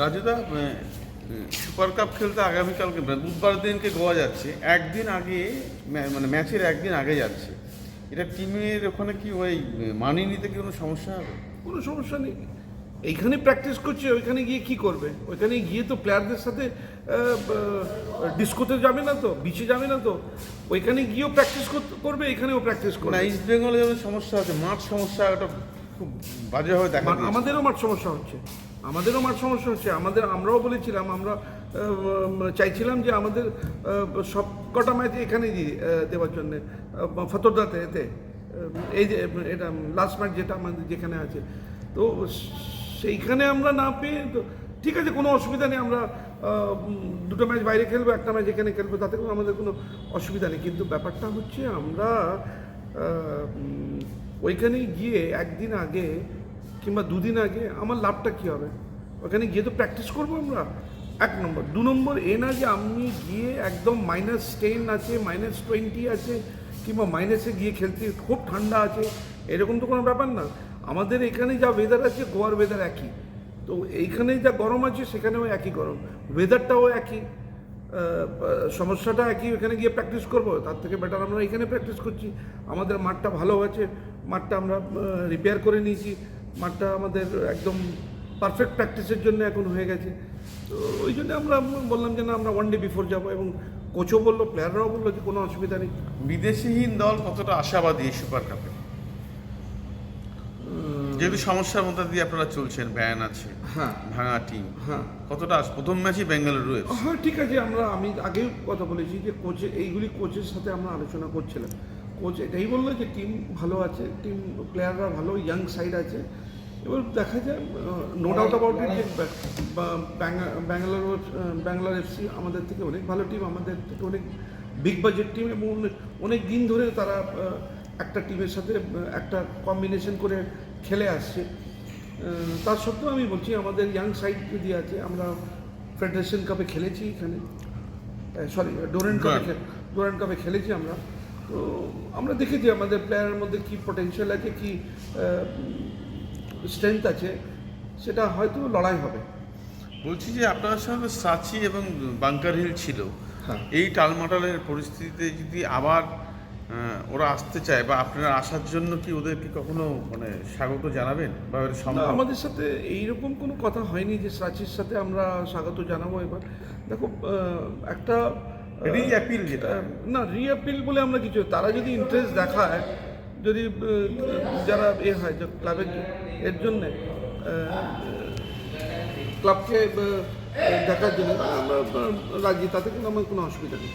রাজুদা super cup খেলতে আগামীকালকে বুধবার দিনকে গোয়া যাচ্ছে। একদিন আগে মানে ম্যাচের একদিন আগে যাচ্ছে। এটা টিমের ওখানে কি ওই মানিয়ে নিতে কি কোনো সমস্যা হবে? কোনো সমস্যা নেই। এইখানে প্র্যাকটিস করছে ওইখানে গিয়ে কি করবে? ওইখানে গিয়ে তো প্লেয়ারদের সাথে ডিস্কোতে যাবে না তো বিচে যাবে না তো। ওইখানে গিয়েও প্র্যাকটিস করবে এখানেও প্র্যাকটিস করবে। না ইস্ট বেঙ্গলে যেমন সমস্যা আছে মাঠ সমস্যা ওটা খুব বাজেভাবে দেখা আমাদেরও মাঠ সমস্যা হচ্ছে। আমাদেরও মাঠ সমস্যা হচ্ছে, আমাদের, আমরাও বলেছিলাম, আমরা চাইছিলাম যে আমাদের সব কটা ম্যাচ এখানে দিয়ে দেওয়ার জন্য ফতরদাতে এতে এই যে, এটা লাস্ট ম্যাচ যেটা আমাদের যেখানে আছে। তো সেইখানে আমরা না পেয়ে, তো ঠিক আছে, কোনো অসুবিধা নেই, আমরা দুটো ম্যাচ বাইরে খেলব, একটা ম্যাচ এখানে খেলব, তাতে কোনো আমাদের কোনো অসুবিধা নেই। কিন্তু ব্যাপারটা হচ্ছে আমরা ওইখানে গিয়ে একদিন আগে কিংবা দুদিন আগে আমার লাভটা কী হবে? ওখানে গিয়ে তো প্র্যাকটিস করব আমরা। এক নম্বর। দু নম্বর, এ না যে আমি গিয়ে একদম মাইনাস টেন আছে মাইনাস টোয়েন্টি আছে, কিংবা মাইনাসে গিয়ে খেলতে খুব ঠান্ডা আছে, এরকম তো কোনো ব্যাপার না। আমাদের এখানে যা ওয়েদার আছে, গোয়ার ওয়েদার একই। তো এইখানে যা গরম আছে, সেখানেও একই গরম। ওয়েদারটাও একই। সমস্যাটা একই, ওখানে গিয়ে প্র্যাকটিস করব। তার থেকে বেটার আমরা এখানে প্র্যাকটিস করছি। আমাদের মাঠটা ভালো আছে। মাঠটা আমরা রিপেয়ার করে নিয়েছি। মাঠটা আমাদের একদম পারফেক্ট প্র্যাকটিসের জন্য এখন হয়ে গেছে। তো ওই জন্য আমরা বললাম যে না আমরা ওয়ান ডে বিফোর যাব এবং কোচও বলল প্লেয়াররাও বলল যে কোনো অসুবিধা নেই। বিদেশিহীন দল কতটা আশাবাদী এই সুপার কাপে যেহেতু সমস্যার মধ্যে দিয়ে আপনারা চলছেন ব্যান আছে হ্যাঁ। ভাঙা টিম হ্যাঁ। কতটা প্রথম ম্যাচই বেঙ্গালুরু হ্যাঁ ঠিক আছে আমরা আমি আগেও কথা বলেছি যে কোচে এইগুলি কোচের সাথে আমরা আলোচনা করছিলাম। কোচ এটাই বলল যে টিম ভালো আছে টিম প্লেয়াররা ভালো ইয়াং সাইড আছে। এবার দেখা যায় নো ডাউট অ্যাবাউট ইট যে ব্যাঙ্গা- ব্যাঙ্গালোর ব্যাঙ্গালোর এফসি আমাদের থেকে অনেক ভালো টিম আমাদের থেকে অনেক বিগ বাজেট টিম এবং অনেক- দিন ধরে তারা একটা টিমের সাথে একটা কম্বিনেশন করে খেলে আসছে। তার সত্ত্বেও আমি বলছি আমাদের ইয়াং সাইড যদি আছে আমরা ফেডারেশন কাপে খেলেছি এখানে। সরি ডোরেন্ট কাপে ডোরেন্ট কাপে খেলেছি আমরা। তো আমরা দেখেছি আমাদের প্লেয়ারের মধ্যে কি পটেনশিয়াল আছে কি স্ট্রেংথ আছে সেটা হয়তো লড়াই হবে। বলছি যে আপনার সঙ্গে সাচি এবং বাংকার হিল ছিল। হ্যাঁ। এই টালমাটালের পরিস্থিতিতে যদি আবার ওরা আসতে চায় বা আপনারা আসার জন্য কি ওদেরকে কখনো মানে স্বাগত জানাবেন বা আমাদের সাথে এইরকম কোনো কথা হয়নি যে সাচির সাথে আমরা স্বাগত জানাব এবার। দেখো একটা রি-অ্যাপিল যেটা। না রিঅ্যাপিল বলে আমরা কিছু তারা যদি ইন্টারেস্ট দেখায় যদি যারা এ হয় যে ক্লাবের এর জন্যে ক্লাবকে দেখার জন্য রাজি তাতে কিন্তু আমার কোনো অসুবিধা নেই।